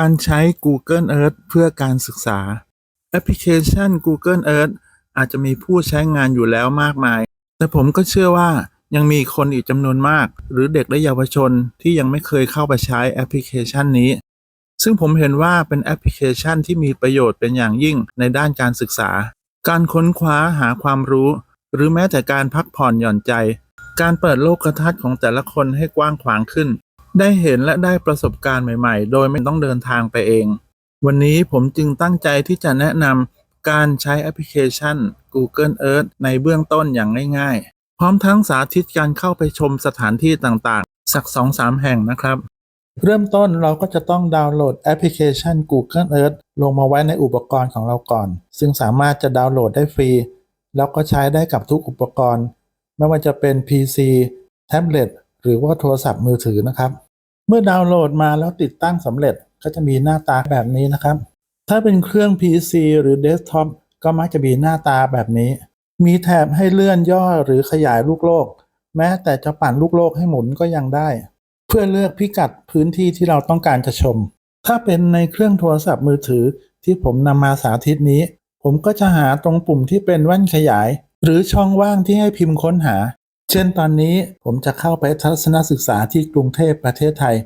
การใช้ Google Earth เพื่อการศึกษา แอปพลิเคชัน Google Earth อาจจะมีผู้ใช้งานอยู่แล้วมากมาย แต่ผมก็เชื่อว่ายังมีคนอีกจำนวนมาก หรือเด็กและเยาวชนที่ยังไม่เคยเข้าไปใช้แอปพลิเคชันนี้ ซึ่งผมเห็นว่าเป็นแอปพลิเคชันที่มีประโยชน์เป็นอย่างยิ่งในด้านการศึกษา การค้นคว้าหาความรู้ หรือแม้แต่การพักผ่อนหย่อนใจ การเปิดโลกทัศน์ของแต่ละคนให้กว้างขวางขึ้น ได้เห็นและได้ประสบการณ์ใหม่ ๆ โดยไม่ต้องเดินทางไปเอง วันนี้ผมจึงตั้งใจที่จะแนะนำการใช้แอปพลิเคชัน Google Earth ในเบื้องต้นอย่างง่ายๆ พร้อมทั้งสาธิตการเข้าไปชมสถานที่ต่างๆ สัก 2-3 แห่งนะครับ เริ่มต้นเราก็จะต้องดาวน์โหลดแอปพลิเคชัน Google Earth ลงมาไว้ในอุปกรณ์ของเราก่อน ซึ่งสามารถจะดาวน์โหลดได้ฟรี แล้วก็ใช้ได้กับทุกอุปกรณ์ ไม่ว่าจะเป็น PC แท็บเล็ตหรือว่าโทรศัพท์มือถือนะครับ เมื่อดาวน์โหลดมาแล้วติดตั้งสำเร็จก็จะมีหน้าตาแบบนี้นะครับ ถ้าเป็นเครื่อง PC หรือเดสก์ท็อปก็มักจะมีหน้าตาแบบนี้ มีแถบให้เลื่อนย่อหรือขยายลูกโลก แม้แต่จะปั่นลูกโลกให้หมุนก็ยังได้ เพื่อเลือกพิกัดพื้นที่ที่เราต้องการจะชม ถ้าเป็นในเครื่องโทรศัพท์มือถือที่ผมนำมาสาธิตนี้ ผมก็จะหาตรงปุ่มที่เป็นแว่นขยาย หรือช่องว่างที่ให้พิมพ์ค้นหา เช่นตอนนี้ผมจะเข้าไปทัศนศึกษาที่กรุงเทพประเทศไทย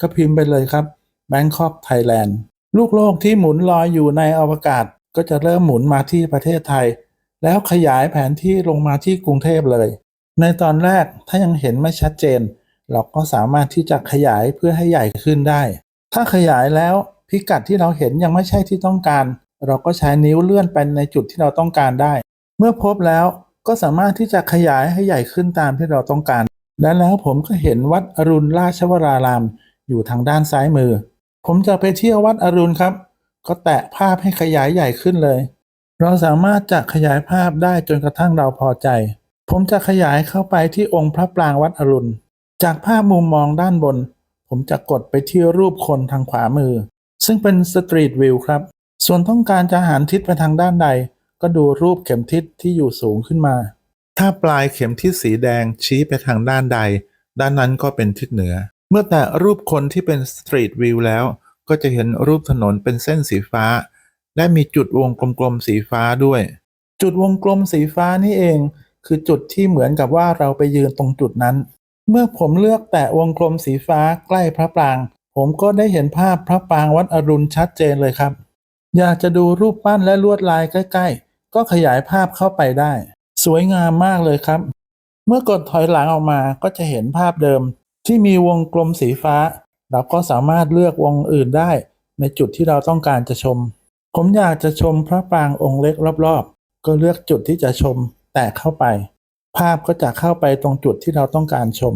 ก็พิมพ์ไปเลยครับ Bangkok Thailand ลูกโลกที่หมุนลอยอยู่ในอวกาศ ก็จะเริ่มหมุนมาที่ประเทศไทย แล้วขยายแผนที่ลงมาที่กรุงเทพเลย ในตอนแรกถ้ายังเห็นไม่ชัดเจน เราก็สามารถที่จะขยายเพื่อให้ใหญ่ขึ้นได้ ถ้าขยายแล้วพิกัดที่เราเห็นยังไม่ใช่ที่ต้องการ เราก็ใช้นิ้วเลื่อนไปในจุดที่เราต้องการได้ เมื่อพบแล้ว ก็สามารถที่จะขยายให้ใหญ่ขึ้นตามที่เราต้องการและแล้วผมก็เห็นวัดอรุณราชวราราม อยู่ทางด้านซ้ายมือ ผมจะไปเที่ยววัดอรุณครับ ก็แตะภาพให้ขยายใหญ่ขึ้นเลย เราสามารถจะขยายภาพได้จนกระทั่งเราพอใจ ผมจะขยายเข้าไปที่องค์พระปรางวัดอรุณ จากภาพมุมมองด้านบน ผมจะกดไปที่รูปคนทางขวามือ ซึ่งเป็นสตรีทวิวครับ ส่วนต้องการจะหันทิศไปทางด้านใด ก็ดูรูปเข็มทิศที่อยู่สูงขึ้นมา ถ้าปลายเข็มทิศสีแดงชี้ไปทางด้านใด ด้านนั้นก็เป็นทิศเหนือ เมื่อแตะรูปคนที่เป็นสตรีทวิวแล้ว ก็จะเห็นรูปถนนเป็นเส้นสีฟ้า และมีจุดวงกลมๆสีฟ้าด้วย จุดวงกลมสีฟ้านี่เอง คือจุดที่เหมือนกับว่าเราไปยืนตรงจุดนั้น เมื่อผมเลือกแตะวงกลมสีฟ้าใกล้พระปราง ผมก็ได้เห็นภาพพระปรางวัดอรุณชัดเจนเลยครับ อยากจะดูรูปปั้นและลวดลายใกล้ๆ ก็ขยายภาพเข้าไปได้ สวยงามมากเลยครับ เมื่อกดถอยหลังออกมาก็จะเห็นภาพเดิม ที่มีวงกลมสีฟ้า เราก็สามารถเลือกวงอื่นได้ ในจุดที่เราต้องการจะชม ผมอยากจะชมพระปรางองค์เล็กรอบๆ ก็เลือกจุดที่จะชมแตะเข้าไป ภาพก็จะเข้าไปตรงจุดที่เราต้องการชม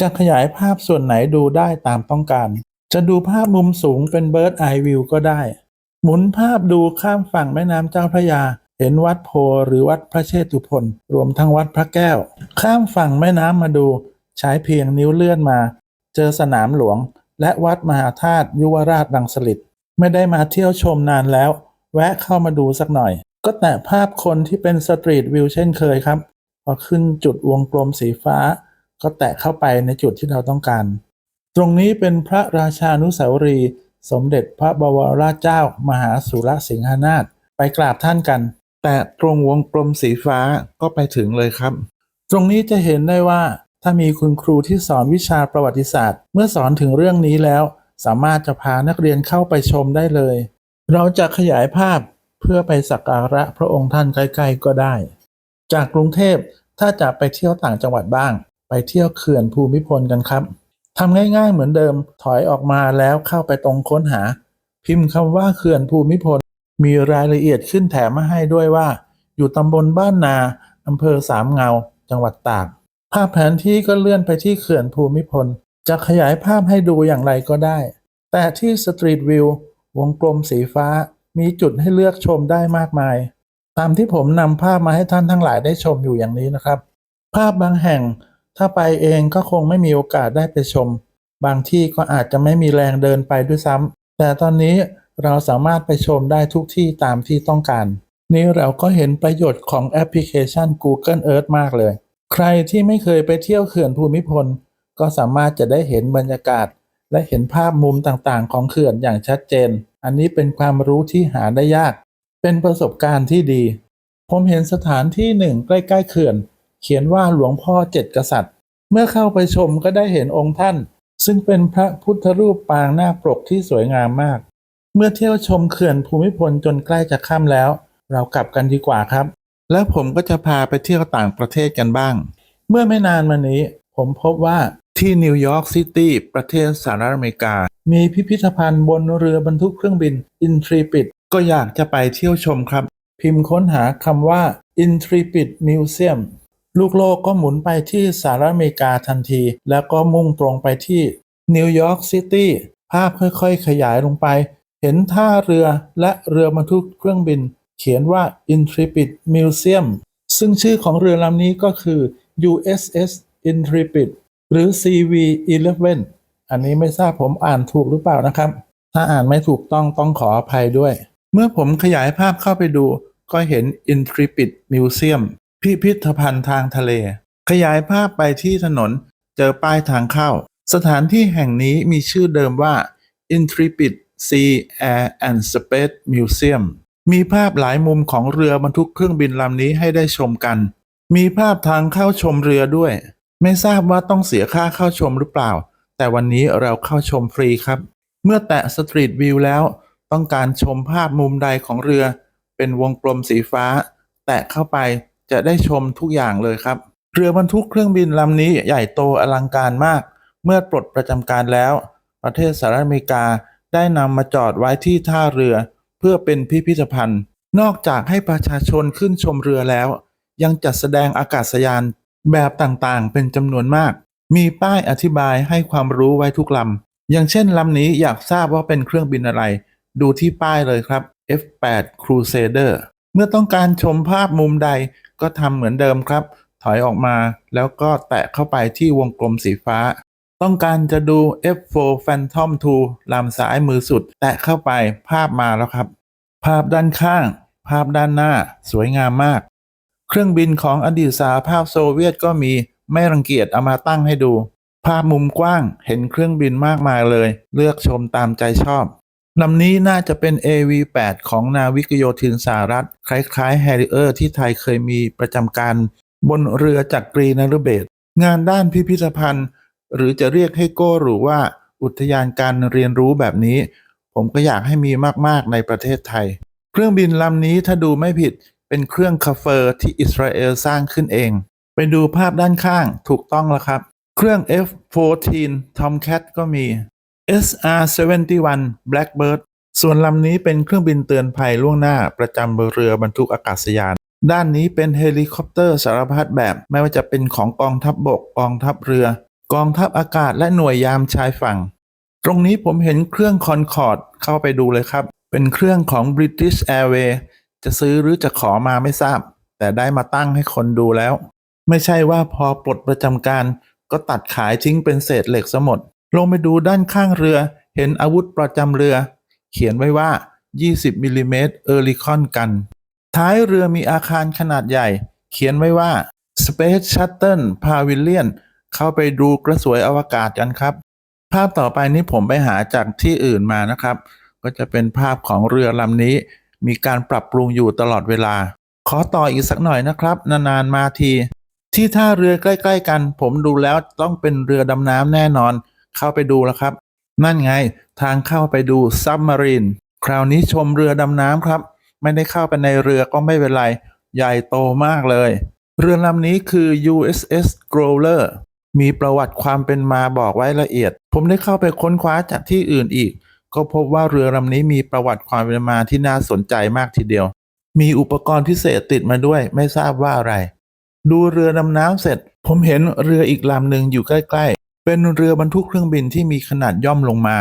จะขยายภาพส่วนไหนดูได้ตามต้องการ จะดูภาพมุมสูงเป็น Bird Eye View ก็ได้ หมุนภาพดูข้ามฝั่งแม่น้ำเจ้าพระยา เห็นวัดโพหรือวัดพระเชตุพนรวมทั้งวัดพระแก้ว ข้ามฝั่งแม่น้ำมาดู ใช้เพียงนิ้วเลื่อนมา เจอสนามหลวง และวัดมหาธาตุยุวราชรังสฤษไม่ได้มาเที่ยวชมนานแล้ว แวะเข้ามาดูสักหน่อย ก็แตะภาพคนที่เป็นสตรีทวิวเช่นเคยครับ พอขึ้นจุดวงกลมสีฟ้า ก็แตะเข้าไปในจุดที่เราต้องการ ตรงนี้เป็นพระราชานุสาวรี สมเด็จพระบวรราชเจ้า มหาสุรสิงหนาถไปกราบท่านกัน แต่ตรงวงกลมสีฟ้าก็ไปถึงเลยครับ ตรงนี้จะเห็นได้ว่า ถ้ามีคุณครูที่สอนวิชาประวัติศาสตร์ เมื่อสอนถึงเรื่องนี้แล้ว สามารถจะพานักเรียนเข้าไปชมได้เลย เราจะขยายภาพเพื่อไปสักการะพระองค์ท่านใกล้ๆก็ได้ จากกรุงเทพถ้าจะไปเที่ยวต่างจังหวัดบ้าง ไปเที่ยวเขื่อนภูมิพลกันครับทำง่ายๆเหมือนเดิมถอยออกมาแล้วเข้าไปตรงค้นหา พิมพ์คำว่าเขื่อนภูมิพล มีรายละเอียดขึ้นแถมมาให้ด้วยว่า อยู่ตำบลบ้านนาอำเภอสามเงา จังหวัดตาก ภาพแผนที่ก็เลื่อนไปที่เขื่อนภูมิพล จะขยายภาพให้ดูอย่างไรก็ได้ แต่ที่สตรีทวิววงกลมสีฟ้า มีจุดให้เลือกชมได้มากมาย ตามที่ผมนำภาพมาให้ท่านทั้งหลายได้ชมอยู่อย่างนี้นะครับ ภาพบางแห่ง ถ้าไปเองก็คงไม่มีโอกาสได้ไปชม บางที่ก็อาจจะไม่มีแรงเดินไปด้วยซ้ำแต่ตอนนี้ เราสามารถไปชมได้ทุกที่ตามที่ต้องการ นี้เราก็เห็นประโยชน์ของแอปพลิเคชัน Google Earth มากเลย ใครที่ไม่เคยไปเที่ยวเขื่อนภูมิพล ก็สามารถจะได้เห็นบรรยากาศ และเห็นภาพมุมต่างๆ ของเขื่อนอย่างชัดเจน อันนี้เป็นความรู้ที่หาได้ยาก เป็นประสบการณ์ที่ดี ผมเห็นสถานที่หนึ่งใกล้ๆเขื่อน เขียนว่าหลวงพ่อเจ็ดกษัตริย์ เมื่อเข้าไปชมก็ได้เห็นองค์ท่าน ซึ่งเป็นพระพุทธรูปปางหน้าปกที่สวยงามมาก เมื่อเที่ยวชมเขื่อนภูมิพลจนใกล้จะค่ำแล้ว เรากลับกันดีกว่าครับ แล้วผมก็จะพาไปเที่ยวต่างประเทศกันบ้าง เมื่อไม่นานมานี้ ผมพบว่าที่นิวยอร์กซิตี้ประเทศสหรัฐอเมริกา มีพิพิธภัณฑ์บนเรือบรรทุกเครื่องบิน Intrepid ก็อยากจะไปเที่ยวชมครับ พิมพ์ค้นหาคำว่า Intrepid Museum ลูกโลกก็หมุนไปที่สหรัฐอเมริกาทันที แล้วก็มุ่งตรงไปที่นิวยอร์กซิตี้ภาพค่อยๆ ขยายลงไป เห็นท่าเรือและเรือบรรทุกเครื่องบิน เขียนว่า Intrepid Museum ซึ่งชื่อของเรือลำนี้ก็คือ USS Intrepid หรือ CV-11 อันนี้ไม่ทราบผมอ่านถูกหรือเปล่านะครับ ถ้าอ่านไม่ถูกต้องต้องขออภัยด้วย เมื่อผมขยายภาพเข้าไปดู ก็เห็น Intrepid Museum พิพิธภัณฑ์ทางทะเล ขยายภาพไปที่ถนน เจอป้ายทางเข้า สถานที่แห่งนี้มีชื่อเดิมว่า Intrepid Sea Air and Space Museum มีภาพหลายมุมของเรือบรรทุกเครื่องบินลำนี้ให้ได้ชมกัน มีภาพทางเข้าชมเรือด้วย ไม่ทราบว่าต้องเสียค่าเข้าชมหรือเปล่า แต่วันนี้เราเข้าชมฟรีครับ เมื่อแตะสตรีทวิวแล้ว ต้องการชมภาพมุมใดของเรือ เป็นวงกลมสีฟ้า แตะเข้าไปจะได้ชมทุกอย่างเลยครับ เรือบรรทุกเครื่องบินลำนี้ใหญ่โตอลังการมาก เมื่อปลดประจำการแล้ว ประเทศสหรัฐอเมริกา ได้นำมาจอดไว้ที่ท่าเรือ เพื่อเป็นพิพิธภัณฑ์ นอกจากให้ประชาชนขึ้นชมเรือแล้ว ยังจัดแสดงอากาศยานแบบต่างๆ เป็นจำนวนมาก มีป้ายอธิบายให้ความรู้ไว้ทุกลำ อย่างเช่นลำนี้อยากทราบว่าเป็นเครื่องบินอะไร ดูที่ป้ายเลยครับ F8 Crusader เมื่อต้องการชมภาพมุมใดก็ทำเหมือนเดิมครับ ถอยออกมาแล้วก็แตะเข้าไปที่วงกลมสีฟ้า ต้องการจะดู F4 Phantom 2ลำซ้ายมือสุด แตะเข้าไปภาพมาแล้วครับ ภาพด้านข้าง ภาพด้านหน้า สวยงามมาก เครื่องบินของอดีตสหภาพโซเวียตก็มีไม่รังเกียจเอามาตั้งให้ดู ภาพมุมกว้างเห็นเครื่องบินมากมายเลย เลือกชมตามใจชอบลำนี้น่าจะเป็น AV8 ของนาวิกโยธินสหรัฐ คล้ายๆ Harrier ที่ไทยเคยมีประจำการ บนเรือจักรีนฤเบศงานด้านพิพิธภัณฑ์ หรือจะเรียกให้โก้หรือว่าอุทยานการเรียนรู้แบบนี้ ผมก็อยากให้มีมากๆในประเทศไทย เครื่องบินลำนี้ถ้าดูไม่ผิดเป็นเครื่องคาเฟอร์ที่อิสราเอลสร้างขึ้นเอง ไปดูภาพด้านข้างถูกต้องแล้วครับ เครื่อง F-14 Tomcat ก็มี SR-71 Blackbird ส่วนลำนี้เป็นเครื่องบินเตือนภัยล่วงหน้าประจำเรือบรรทุกอากาศยาน ด้านนี้เป็นเฮลิคอปเตอร์สารพัดแบบ ไม่ว่าจะเป็นของกองทัพบบกกองทัพเรือ กองทัพอากาศและหน่วยยามชายฝั่ง ตรงนี้ผมเห็นเครื่องคอนคอร์ดเข้าไปดูเลยครับ เป็นเครื่องของ British Airways จะซื้อหรือจะขอมาไม่ทราบ แต่ได้มาตั้งให้คนดูแล้ว ไม่ใช่ว่าพอปลดประจำการ ก็ตัดขายทิ้งเป็นเศษเหล็กซะหมด ลงไปดูด้านข้างเรือ เห็นอาวุธประจำเรือ เขียนไว้ว่า 20มิลลิเมตรเออริคอนกัน ท้ายเรือมีอาคารขนาดใหญ่ เขียนไว้ว่า Space Shuttle Pavilion เข้าไปดูกระสวยอวกาศกันครับ ภาพต่อไปนี้ผมไปหาจากที่อื่นมานะครับ ก็จะเป็นภาพของเรือลำนี้ มีการปรับปรุงอยู่ตลอดเวลา ขอต่ออีกสักหน่อยนะครับ นานๆมาที ที่ท่าเรือใกล้ ๆ กัน ผมดูแล้วต้องเป็นเรือดำน้ำแน่นอน เข้าไปดูแล้วครับ นั่นไงทางเข้าไปดูซับมารีนคราวนี้ชมเรือดำน้ำครับ ไม่ได้เข้าไปในเรือก็ไม่เป็นไร ใหญ่โตมากเลย เรือลำนี้คือ USS Growler มีประวัติความเป็นมาบอกไว้ละเอียด ผมได้เข้าไปค้นคว้าจากที่อื่นอีก ก็พบว่าเรือลำนี้มีประวัติความเป็นมาที่น่าสนใจมากทีเดียว มีอุปกรณ์พิเศษติดมาด้วยไม่ทราบว่าอะไร ดูเรือดำน้ำเสร็จ ผมเห็นเรืออีกลำหนึ่งอยู่ใกล้ ๆ เป็นเรือบรรทุกเครื่องบินที่มีขนาดย่อมลงมา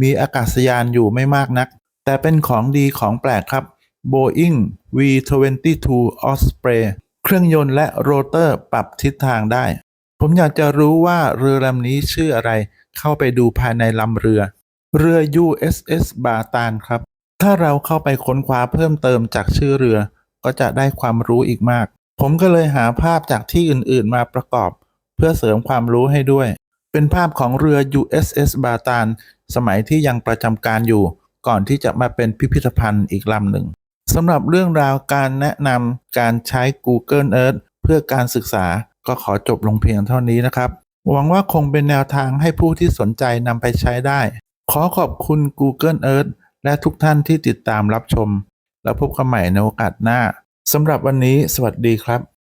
มีอากาศยานอยู่ไม่มากนัก แต่เป็นของดีของแปลกครับ Boeing V-22 Osprey เครื่องยนต์และโรเตอร์ปรับทิศทางได้ ผมอยากจะรู้ว่าเรือลำนี้ชื่ออะไร เข้าไปดูภายในลำเรือ เรือ USS บาตานครับ ถ้าเราเข้าไปค้นคว้าเพิ่มเติมจากชื่อเรือ ก็จะได้ความรู้อีกมาก ผมก็เลยหาภาพจากที่อื่นๆมาประกอบ เพื่อเสริมความรู้ให้ด้วย เป็นภาพของเรือ USS บาตานสมัยที่ยังประจำการอยู่ ก่อนที่จะมาเป็นพิพิธภัณฑ์อีกลำหนึ่งสำหรับเรื่องราวการแนะนำการใช้ Google Earth เพื่อการศึกษา ก็ขอจบลงเพียงเท่านี้นะครับ หวังว่าคงเป็นแนวทางให้ผู้ที่สนใจนำไปใช้ได้ ขอขอบคุณ Google Earth และทุกท่านที่ติดตามรับชม แล้วพบกันใหม่ในโอกาสหน้าสำหรับวันนี้ สวัสดีครับ